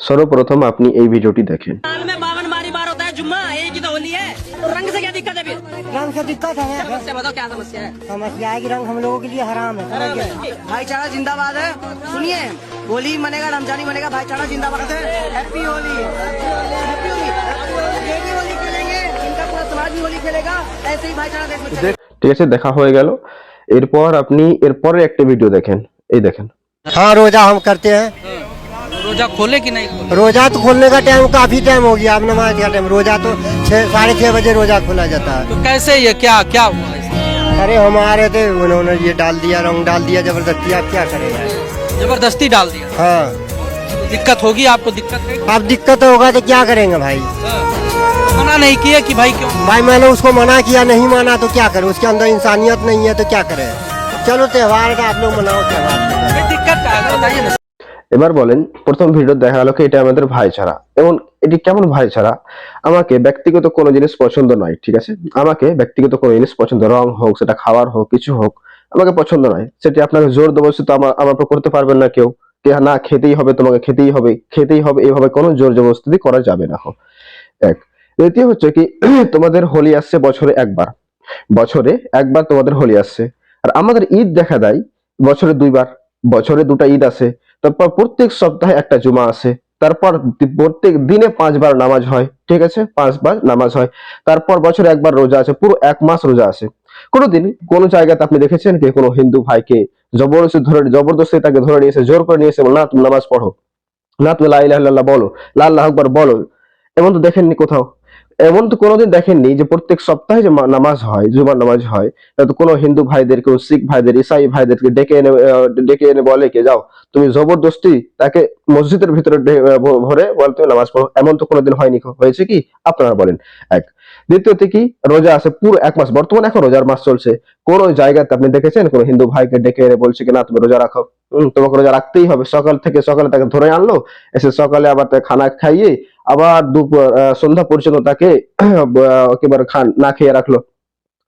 সর্বপ্রথম আপনি এই ভিডিওটি দেখেন साल में बावन बारी बार होता है जुम्मा एक ही तो होली है तो रंग से क्या दिक्कत है फिर रंग से दिक्कत है समस्या बताओ क्या समस्या है समस्या है कि रंग हम लोगों के लिए हराम है समझ गए? भाईचारा जिंदाबाद है सुनिए होली मनेगा रमजानी मनेगा भाईचारा जिंदाबाद है हैप्पी होली हैप्पी होली ये भी होली खेलेंगे इनका पूरा समाज भी होली खेलेगा ऐसे ही भाईचारा देश में चलेगा। ঠিক আছে দেখা হয়ে গেল এরপর আপনি এরপরে একটা ভিডিও দেখেন এই দেখেন हाँ रोजा हम करते हैं रोजा खोले कि नहीं खोले? रोजा तो खोलने का टाइम काफ़ी टाइम हो गया अब नमाज़ का टाइम रोजा तो छः साढ़े छः बजे रोजा खोला जाता है। तो कैसे ये क्या क्या हुआ अरे हम आ रहे थे उन्होंने ये डाल दिया रंग डाल दिया ज़बरदस्ती आप क्या करेंगे? ज़बरदस्ती डाल दिया? हाँ। तो दिक्कत होगी आपको दिक्कत नहीं? अब दिक्कत होगा तो क्या करेंगे भाई? मना नहीं किया कि भाई क्यों? भाई मैंने उसको मना किया नहीं माना तो क्या करे? उसके अंदर इंसानियत नहीं है तो क्या करे? चलो त्यौहार का आप लोग मनाओ त्यौहार। दिक्कत बताइए এবার বলেন, প্রথম ভিডিও দেখা গেল এটা আমাদের ভাইচারা এবং এটি কেমন ভাইচারা আমাকে ব্যক্তিগত কোনো জিনিস পছন্দ নয়, ঠিক আছে? আমাকে ব্যক্তিগত কোনো জিনিস পছন্দ, রং হোক, সেটা খাবার হোক, কিছু হোক, আমাকে পছন্দ নয়। সেটি আপনাকে জোর দেবস্থিত তো আমার আমার করতে পারবেন না কেউ। না খেতেই হবে, তোমাকে খেতেই হবে খেতেই হবে এইভাবে কোনো জোর জবরদস্তি করা যাবে না এক। দ্বিতীয় হচ্ছে কি, তোমাদের হোলি আসছে বছরে একবার। বছরে একবার তোমাদের হোলি আসছে। আর আমাদের ঈদ দেখা দেয় বছরে দুইবার। বছরে দুটা ঈদ আসে। তারপর প্রত্যেক সপ্তাহে একটা জুমা আসে। তারপর প্রত্যেক দিনে পাঁচবার নামাজ হয় ঠিক আছে? পাঁচবার নামাজ হয়। তারপর বছরে একবার রোজা আছে পুরো এক মাস রোজা আছে। কোনোদিন কোন জায়গাতে আপনি দেখেছেন কি কোনো হিন্দু ভাইকে জবরদস্তি ধরে জবরদস্তি তাকে ধরে নিয়ে এসে জোর করে নিয়ে এসে বলে, না তুমি নামাজ পড়ো। না তুমি লা ইলাহা বলো লা আল্লাহ আকবার বলো। এমন তো দেখেননি কোথাও? এমন তো কোনোদিন দেখেননি যে প্রত্যেক সপ্তাহে যে নামাজ হয়, জুমার নামাজ হয়, তো কোনো হিন্দু ভাইদের কেউ শিখ ভাইদের, ইসাই ভাইদেরকে ডেকে এনে ডেকে এনে বলে কে, যাও, তুমি জবরদস্তি তাকে মসজিদের ভিতরে ভরে বল তুমি নামাজ পড়ো। এমন তো কোনোদিন হয়নি। হয়েছে কি? আপনারা বলেন। এক। দ্বিতীয়ত কি? রোজা আছে পুরো এক মাস। বর্তমানে এখন রোজার মাস চলছে। কোন জায়গাতে আপনি দেখেছেন কোন হিন্দু ভাইকে ডেকে এনে বলছে কি, না, তুমি রোজা রাখো। তোমাকে রোজা রাখতেই হবে। সকাল থেকে সকালে তাকে ধরে আনলো, এসে সকালে আবার তাকে খানা খাইয়ে আবার দুপুর সন্ধ্যা পর্যন্ত তাকে একেবারে খান, না খেয়ে রাখল,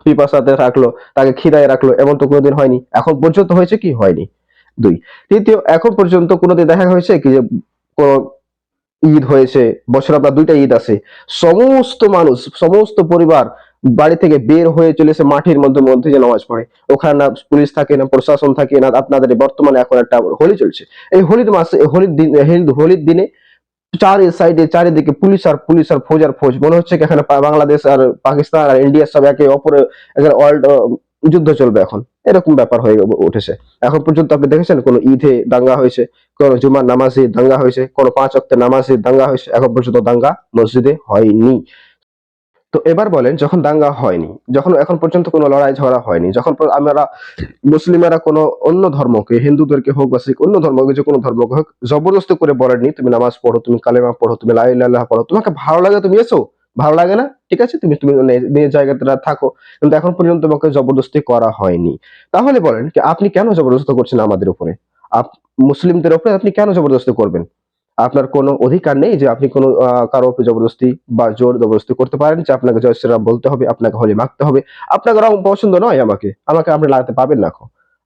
পিপাসাতে রাখল তাকে খিদায় রাখল, এমন তো কোনোদিন হয়নি। এখন পর্যন্ত হয়েছে কি? হয়নি। দুই। তৃতীয়, এখন পর্যন্ত কোনোদিন দেখা হয়েছে কি যে ঈদ হয়েছে, বছর আপনার দুইটা ঈদ আছে। সমস্ত মানুষ, সমস্ত পরিবার বাড়ি থেকে বের হয়ে চলেছে মাঠের মধ্যে মধ্যে যে নামাজ পড়ে। ওখানে না পুলিশ থাকে, না প্রশাসন থাকে, না আপনাদের বর্তমানে এখন একটা হোলি চলছে। এই হোলির মাসে, হোলির দিন, হোলির দিনে চারি সাইডে চারিদিকে পুলিশ আর পুলিশ আর ফৌজ আর ফৌজ। মনে হচ্ছে কি এখানে বাংলাদেশ আর পাকিস্তান আর ইন্ডিয়া সব একে অপরে ওয়ার্ল্ড যুদ্ধ চলবে এখন। এরকম ব্যাপার হয়ে উঠেছে। এখন পর্যন্ত আপনি দেখেছেন কোন ঈদে দাঙ্গা হয়েছে, কোন জুমার নামাজে দাঙ্গা হয়েছে, কোন পাঁচ অক্টের নামাজে দাঙ্গা হয়েছে, এখন পর্যন্ত দাঙ্গা মসজিদে হয়নি। তো এবার বলেন, যখন দাঙ্গা হয়নি, যখন এখন পর্যন্ত কোনো লড়াই ঝগড়া হয়নি, যখন আমরা মুসলিমেরা কোনো অন্য ধর্মকে, হিন্দুদেরকে হোক বা শিখ অন্য ধর্মকে, যে কোনো ধর্মকে হোক, জবরদস্তি করে বলেননি তুমি নামাজ পড়ো, তুমি কালেমা পড়ো, তুমি লা ইলাহা পড়ো, তোমাকে ভালো লাগে, তুমি এসো, ভালো লাগে না, ঠিক আছে, তুমি তুমি নিজের জায়গাতে থাকো। কিন্তু এখন পর্যন্ত তোমাকে জবরদস্তি করা হয়নি। তাহলে বলেন, কি আপনি কেন জবরদস্ত করছেন আমাদের উপরে? আপ মুসলিমদের উপরে আপনি কেন জবরদস্তি করবেন? আপনার কোনো অধিকার নেই যে আপনি কোনো কারও জবরদস্তি বা জোর জবরদস্তি করতে পারেন যে আপনাকে জয় শ্রীরাম বলতে হবে, আপনাকে হোলি মাখতে হবে। আপনাকে রং পছন্দ নয় আমাকে। আমাকে আপনি লাগাতে পাবেন না।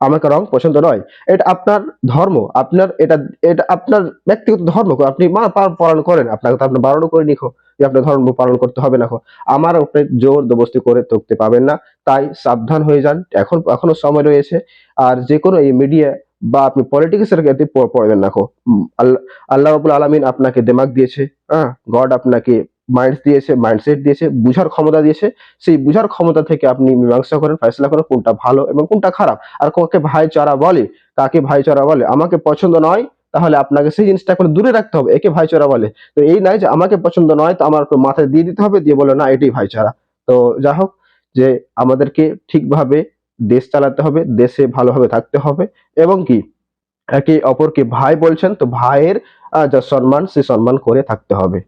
আমাকে রং পছন্দ নয়। এটা আপনার ধর্ম। আপনার এটা এটা আপনার ব্যক্তিগত ধর্ম। আপনি মা পালন করেন। আপনাকে তো আপনার বারণ করে নিখো যে আপনার ধর্ম পালন করতে হবে না। আমার উপরে জোর জবরদস্তি করে থাকতে পাবেন না। তাই সাবধান হয়ে যান। এখন, এখনও সময় রয়েছে। আর যে কোনো এই মিডিয়া বা আপনি পলিটিক্সের ক্ষেত্রে পড়বেন না। উম, আল্লাহ আল্লাহ আলমিন আপনাকে দিমাগ দিয়েছে হ্যাঁ? গড আপনাকে মাইন্ড দিয়েছে মাইন্ডসেট দিয়েছে বুঝার ক্ষমতা দিয়েছে। সেই বুঝার ক্ষমতা থেকে আপনি মীমাংসা করেন ফয়সলা করেন কোনটা ভালো এবং কোনটা খারাপ। আর কাকে ভাইচারা বলে কাকে ভাইচারা বলে? আমাকে পছন্দ নয় তাহলে আপনাকে সেই জিনিসটা এখন দূরে রাখতে হবে। একে ভাইচারা বলে। তো এই নয় যে আমাকে পছন্দ নয় তো আমার মাথায় দিয়ে দিতে হবে দিয়ে বলে না এটাই ভাইচারা। তো যা হোক যে আমাদেরকে ঠিকভাবে দেশ চালাতে হবে, দেশে ভালোভাবে থাকতে হবে এবং কি একে অপরকে ভাই বলছেন, তো ভাইয়ের যা সম্মান, সে সম্মান করে থাকতে হবে।